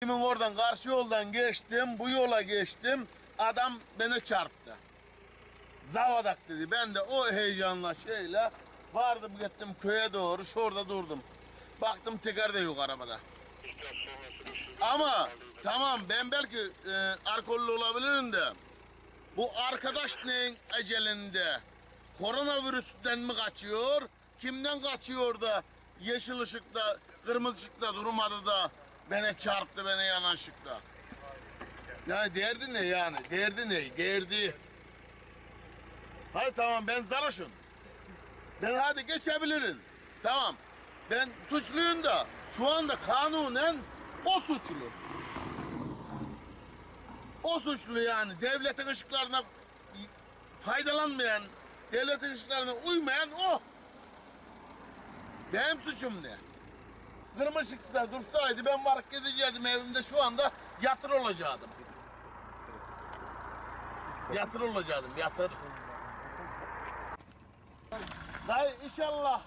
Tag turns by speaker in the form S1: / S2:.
S1: Kimin oradan karşı yoldan geçtim, bu yola geçtim. Adam beni çarptı. Zavadak dedi. Ben de o heyecanla şeyle vardım gittim köye doğru. Şurada durdum. Baktım teker de yok arabada. Ama tamam ben belki e, alkollü olabilirim de bu arkadaş neyin ecelinde koronavirüsten mi kaçıyor? Kimden kaçıyor da yeşil ışıkta, kırmızı ışıkta durmadı da beni çarptı beni yanan ışıkta. Yani derdi ne yani? Derdi ne? Derdi. Hayır tamam ben sarhoşum. Ben hadi geçebilirim. Tamam. Ben suçluyum da şu anda kanunen o suçlu. O suçlu yani devletin ışıklarına faydalanmayan, devletin ışıklarına uymayan o. Benim suçum ne? Kırmızı ışıkta dursaydı ben varıp gidecektim evimde şu anda yatır olacaktım. Yatır olacaktım, yatır. Dayı inşallah